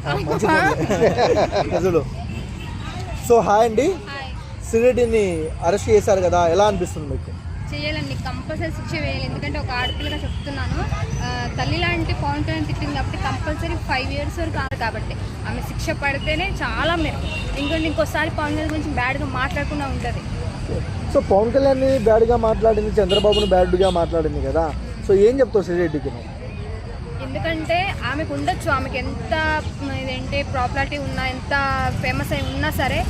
ప్రజలు so hi అండి. సిరెడ్డిని arrest చేశారు కదా ఎలా అనిపిస్తుంది మీకు? చేయాలండి కంపల్సరీ శిక్ష వేయాలి. ఎందుకంటే ఒక ఆడపిల్లగా చెప్తున్నాను. తల్లి లాంటి పవన్ కళ్యాణ్ తిట్టింది కాబట్టి కంపల్సరీ ఫైవ్ ఇయర్స్ వరకు కాదు కాబట్టి. ఆమె శిక్ష పడితేనే చాలా మెరుగు ఇంకోటి ఇంకోసారి పవన్ కళ్యాణ్ గురించి బ్యాడ్గా మాట్లాడకుండా ఉంటుంది. సో పవన్ కళ్యాణ్ని బ్యాడ్గా మాట్లాడింది చంద్రబాబుని బ్యాడ్గా మాట్లాడింది కదా. సో ఏం చెప్తావు సిరెడ్డికి నువ్వు? ఎందుకంటే ఆమెకు ఉండొచ్చు. ఆమెకి ఎంత ఇదేంటి ప్రాపర్టీ ఉన్నా ఎంత ఫేమస్ అయి ఉన్నా సరే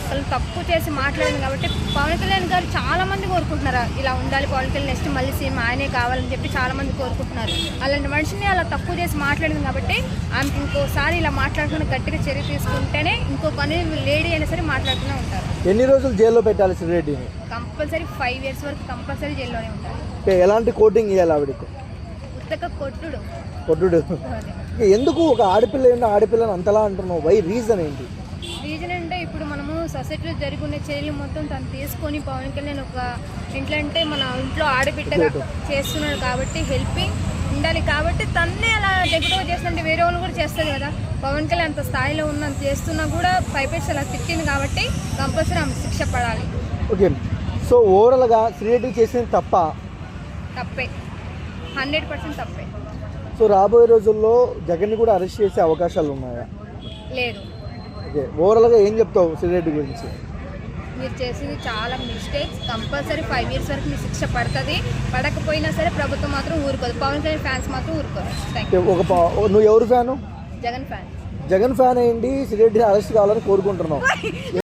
ఒకళ్ళు తప్పు చేసి మాట్లాడింది కాబట్టి పవన్ కళ్యాణ్ గారు చాలా మంది కోరుకుంటున్నారు. ఇలా ఉండాలి పవన్ కళ్యాణ్ నెక్స్ట్ మళ్ళీ సీఎం ఆయనే కావాలని చెప్పి చాలా మంది కోరుకుంటున్నారు. అలాంటి మనిషిని అలా తప్పు చేసి మాట్లాడింది కాబట్టి ఆమెకి ఇంకోసారి ఇలా మాట్లాడుకుని గట్టిగా చర్య తీసుకుంటేనే ఇంకొక లేడీ అయినా సరే మాట్లాడుతూనే ఉంటారు. ఎన్ని రోజులు జైల్లో పెట్టాలి కంపల్సరీ ఫైవ్ ఇయర్స్ వరకు కంపల్సరీ జైల్లోనే ఉంటారు. ఎలాంటి కోటింగ్ ఇవ్వాలి ఆవిడకు? ఉత్తక కొట్టుడు. కొట్టుడు. ఎందుకు ఒక ఆడపిల్ల ఉన్న ఆడపిల్లని అంతలా అంటున్నావు? వై రీజన్ ఏంటి? రీజన్ అంటే ఇప్పుడు మనము సొసైటీలో జరుగున్న చర్యలు మొత్తం తను తీసుకొని పవన్ కళ్యాణ్ ఒక ఇంట్లో అంటే మన ఇంట్లో ఆడబిడ్డగా చేస్తున్నాడు కాబట్టి హెల్పింగ్ ఉండాలి కాబట్టి తన్నే అలా డెబ్యూట్గా చేస్తుంటే వేరే వాళ్ళు కూడా చేస్తారు కదా. పవన్ కళ్యాణ్ అంత స్థాయిలో ఉన్న చేస్తున్నా కూడా పైపెట్స్ అలా తిట్టింది కాబట్టి కంపల్సరీ ఆమె శిక్ష పడాలి. ఓకే సో ఓవరాల్గా శ్రీరెడ్డి చేసింది తప్ప తప్పే. హండ్రెడ్ పర్సెంట్ తప్పే. సో రాబోయే రోజుల్లో జగన్ని కూడా అరెస్ట్ చేసే అవకాశాలు ఉన్నాయా? లేదు. ఓకే ఓవరాల్గా ఏం చెప్తావు శ్రీరెడ్డి గురించి? మీరు చేసింది చాలా మిస్టేక్స్ కంపల్సరీ ఫైవ్ ఇయర్స్ వరకు మీ శిక్ష పడుతుంది. పడకపోయినా సరే ప్రభుత్వం మాత్రం ఊరుకోదు. పవన్ కళ్యాణ్ ఫ్యాన్స్ మాత్రం ఊరుకోరు. థ్యాంక్ ఓకే, ఒక పా- నువ్వు ఎవరు fan? Jagan fan. Jagan fan అయ్యండి శ్రీరెడ్డిని అరెస్ట్ కావాలని కోరుకుంటున్నావు.